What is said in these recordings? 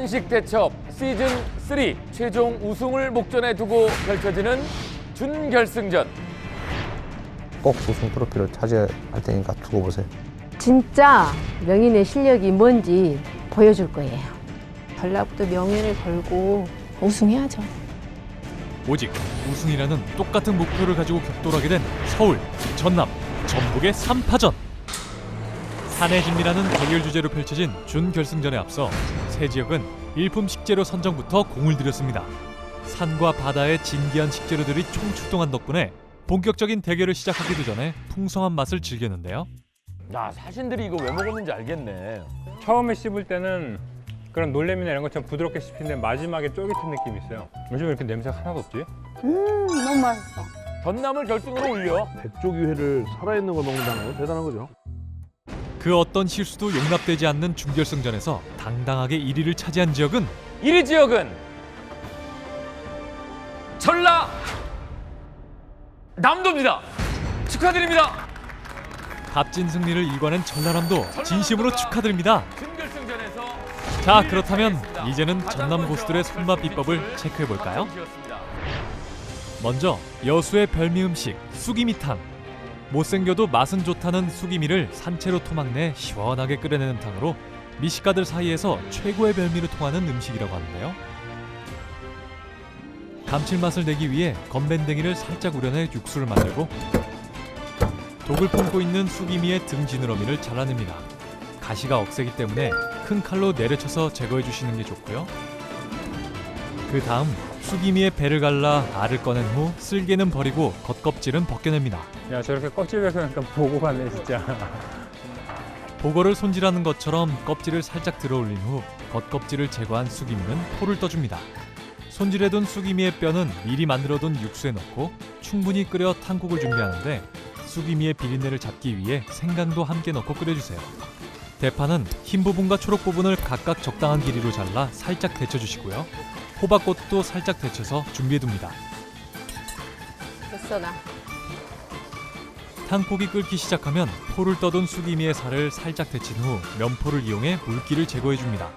한식 대첩 시즌 3 최종 우승을 목전에 두고 펼쳐지는 준결승전. 꼭 우승 트로피를 차지할 테니까 두고 보세요. 진짜 명인의 실력이 뭔지 보여줄 거예요. 전라북도 명예를 걸고 우승해야죠. 오직 우승이라는 똑같은 목표를 가지고 격돌하게 된 서울, 전남, 전북의 3파전. 산의 진미라는 대결 주제로 펼쳐진 준결승전에 앞서 세 지역은 일품 식재료 선정부터 공을 들였습니다. 산과 바다의 진기한 식재료들이 총출동한 덕분에 본격적인 대결을 시작하기도 전에 풍성한 맛을 즐겼는데요. 야 사신들이 이거 왜 먹었는지 알겠네. 처음에 씹을 때는 그런 놀래미나 이런 것처럼 부드럽게 씹히는데 마지막에 쫄깃한 느낌이 있어요. 요즘 왜 이렇게 냄새가 하나도 없지? 너무 맛있어. 전남을 결승으로 올려 백조기회를 살아있는 걸 먹는다는 건 대단한 거죠. 그 어떤 실수도 용납되지 않는 준결승전에서 당당하게 1위를 차지한 지역은 1위 지역은 전라 남도입니다. 축하드립니다. 값진 승리를 일궈낸 전라남도 진심으로 축하드립니다. 자 그렇다면 이제는 전남 고수들의 손맛 비법을 체크해 볼까요? 먼저 여수의 별미 음식 쑥이미탕 못생겨도 맛은 좋다는 쑥이미를 산채로 토막내 시원하게 끓여내는 탕으로 미식가들 사이에서 최고의 별미로 통하는 음식이라고 하는데요 감칠맛을 내기 위해 건밴댕이를 살짝 우려내 육수를 만들고 독을 품고 있는 쑥이미의 등 지느러미를 잘라냅니다 가시가 억세기 때문에 큰 칼로 내려쳐서 제거해 주시는 게 좋고요. 그 다음 쑥이미의 배를 갈라 알을 꺼낸 후 쓸개는 버리고 겉껍질은 벗겨냅니다. 야 저렇게 껍질 벗으니까 보고 가네 진짜. 보거를 손질하는 것처럼 껍질을 살짝 들어 올린 후 겉껍질을 제거한 쑥이미는 포를 떠줍니다. 손질해둔 쑥이미의 뼈는 미리 만들어둔 육수에 넣고 충분히 끓여 탕국을 준비하는데 쑥이미의 비린내를 잡기 위해 생강도 함께 넣고 끓여주세요. 대파는 흰 부분과 초록 부분을 각각 적당한 길이로 잘라 살짝 데쳐주시고요. 호박꽃도 살짝 데쳐서 준비해둡니다. 됐어 나. 탕국이 끓기 시작하면 포를 떠둔 쑥이미의 살을 살짝 데친 후 면포를 이용해 물기를 제거해줍니다.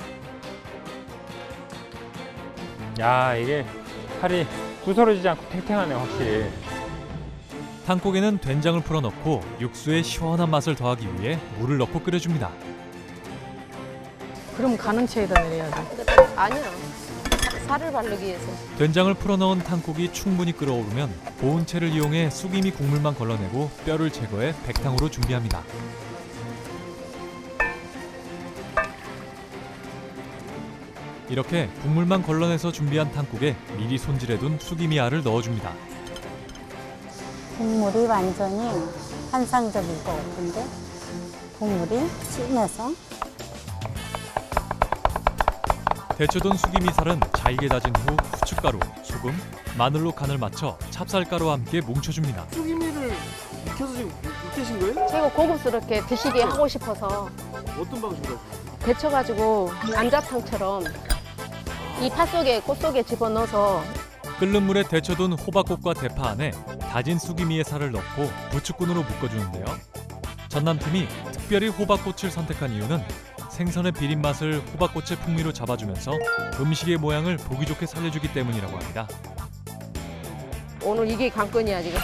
야 이게 살이 부스러지지 않고 탱탱하네 확실히. 탕국에는 된장을 풀어 넣고 육수에 시원한 맛을 더하기 위해 물을 넣고 끓여줍니다. 그럼 가능체에다 내려야지. 아니야. 살을 바르기 위해서. 된장을 풀어 넣은 탕국이 충분히 끓어오르면 보온채를 이용해 쑥이미 국물만 걸러내고 뼈를 제거해 백탕으로 준비합니다. 이렇게 국물만 걸러내서 준비한 탕국에 미리 손질해둔 쑥이미 알을 넣어줍니다. 국물이 완전히 환상적일 것 같은데 국물이 진해서 데쳐둔 쑥이미살은 잘게 다진 후 후춧가루, 소금, 마늘로 간을 맞춰 찹쌀가루와 함께 뭉쳐줍니다. 쑥이미를 익혀서 지금 익히신 거예요? 제가 고급스럽게 드시게 하고 싶어서 어떤 방식으로? 데쳐가지고 감자탕처럼 이 팥 속에 꽃 속에 집어넣어서 끓는 물에 데쳐둔 호박꽃과 대파 안에 다진 쑥이미의 살을 넣고 부추꾼으로 묶어주는데요. 전남팀이 특별히 호박꽃을 선택한 이유는 생선의 비린 맛을 호박꽃의 풍미로 잡아주면서 음식의 모양을 보기 좋게 살려주기 때문이라고 합니다. 오늘 이게 관건이야 지금.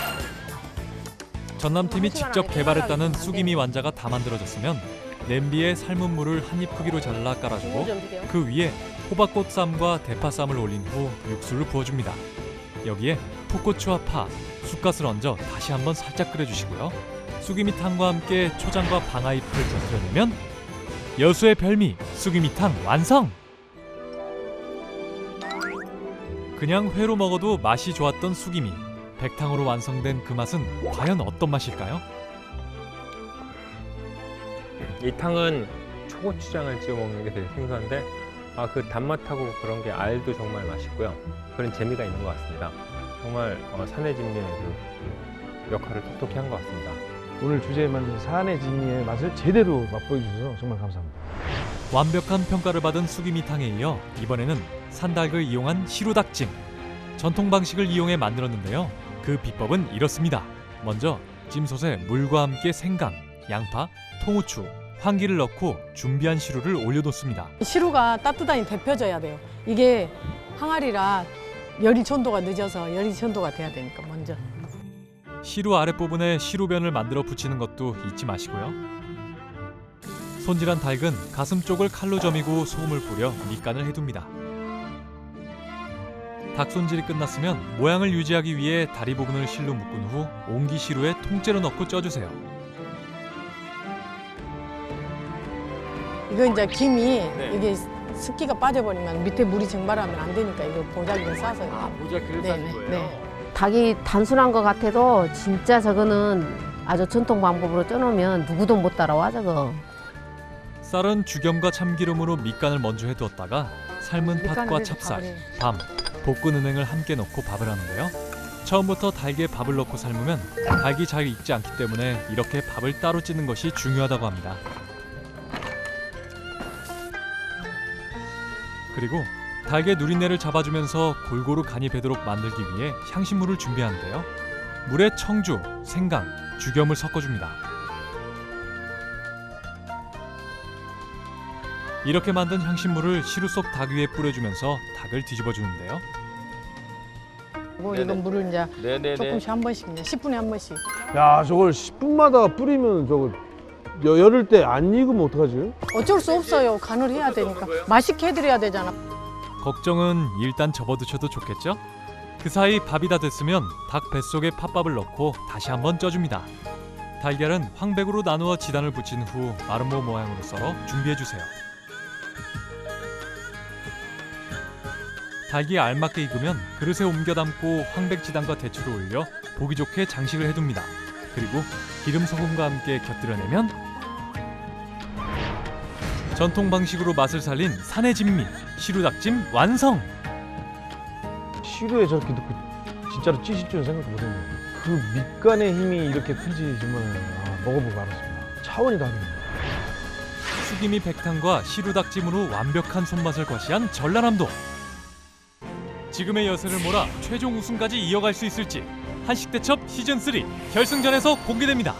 전남팀이 직접 개발했다는 쑥이미 완자가 다 만들어졌으면 냄비에 삶은 물을 한입 크기로 잘라 깔아주고. 그 위에 호박꽃 쌈과 대파 쌈을 올린 후 육수를 부어줍니다. 여기에 풋고추와 파, 쑥갓을 얹어 다시 한번 살짝 끓여주시고요. 쑥이미탕과 함께 초장과 방아잎을 곁들여내면 여수의 별미 쑥이미탕 완성! 그냥 회로 먹어도 맛이 좋았던 쑥이미 백탕으로 완성된 그 맛은 과연 어떤 맛일까요? 이 탕은 초고추장을 찍어 먹는 게 되게 생소한데 아 그 단맛하고 그런 게 알도 정말 맛있고요. 그런 재미가 있는 것 같습니다. 정말 어, 산의 진미의 그 역할을 톡톡히 한 것 같습니다. 오늘 주제에 맞는 산의 진미의 맛을 제대로 맛보여 주셔서 정말 감사합니다. 완벽한 평가를 받은 쑥이미탕에 이어 이번에는 산닭을 이용한 시루닭찜 전통 방식을 이용해 만들었는데요. 그 비법은 이렇습니다. 먼저 찜솥에 물과 함께 생강, 양파, 통후추, 환기를 넣고 준비한 시루를 올려놓습니다. 시루가 따뜻하니 데펴져야 돼요. 이게 항아리라 열이 전도가 늦어서 열이 전도가 돼야 되니까 먼저. 시루 아랫부분에 시루변을 만들어 붙이는 것도 잊지 마시고요. 손질한 닭은 가슴 쪽을 칼로 점이고 소금을 뿌려 밑간을 해둡니다. 닭 손질이 끝났으면 모양을 유지하기 위해 다리 부분을 실로 묶은 후 옹기 시루에 통째로 넣고 쪄주세요. 이거 이제 김이 네. 이게 습기가 빠져버리면 밑에 물이 증발하면 안 되니까 이거 보자기를 싸서 아, 네, 싸는 네, 거예요? 네. 닭이 단순한 것 같아도 진짜 저거는 아주 전통 방법으로 쪄놓으면 누구도 못 따라와 저거. 쌀은 죽염과 참기름으로 밑간을 먼저 해두었다가 삶은 팥과 찹쌀, 밤, 볶은 은행을 함께 넣고 밥을 하는데요. 처음부터 닭에 밥을 넣고 삶으면 닭이 잘 익지 않기 때문에 이렇게 밥을 따로 찌는 것이 중요하다고 합니다. 그리고 닭의 누린내를 잡아주면서 골고루 간이 배도록 만들기 위해 향신물을 준비하는데요. 물에 청주, 생강, 죽염을 섞어줍니다. 이렇게 만든 향신물을 시루 속 닭 위에 뿌려주면서 닭을 뒤집어 주는데요. 그리고 네네. 이건 물을 이제 네네네. 조금씩 한 번씩 이제 10분에 한 번씩. 야 저걸 10분마다 뿌리면 저거 여, 열을 때 안 익으면 어떡하지? 어쩔 수 없어요. 간을 해야 되니까 맛있게 해드려야 되잖아. 걱정은 일단 접어두셔도 좋겠죠? 그 사이 밥이 다 됐으면 닭 뱃속에 팥밥을 넣고 다시 한번 쪄줍니다. 달걀은 황백으로 나누어 지단을 붙인 후 마름모 모양으로 썰어 준비해 주세요. 닭이 알맞게 익으면 그릇에 옮겨 담고 황백 지단과 대추를 올려 보기 좋게 장식을 해둡니다. 그리고 기름 소금과 함께 곁들여내면 전통 방식으로 맛을 살린 산의 진미 시루닭찜 완성! 시루에 저렇게 넣고 진짜로 찌실 줄은 생각도 못했네요. 그 밑간의 힘이 이렇게 큰지 정말 아, 먹어보고 알았습니다. 차원이 다릅니다. 수기미 백탕과 시루닭찜으로 완벽한 손맛을 과시한 전라남도. 지금의 여세를 몰아 최종 우승까지 이어갈 수 있을지 한식대첩 시즌 3 결승전에서 공개됩니다.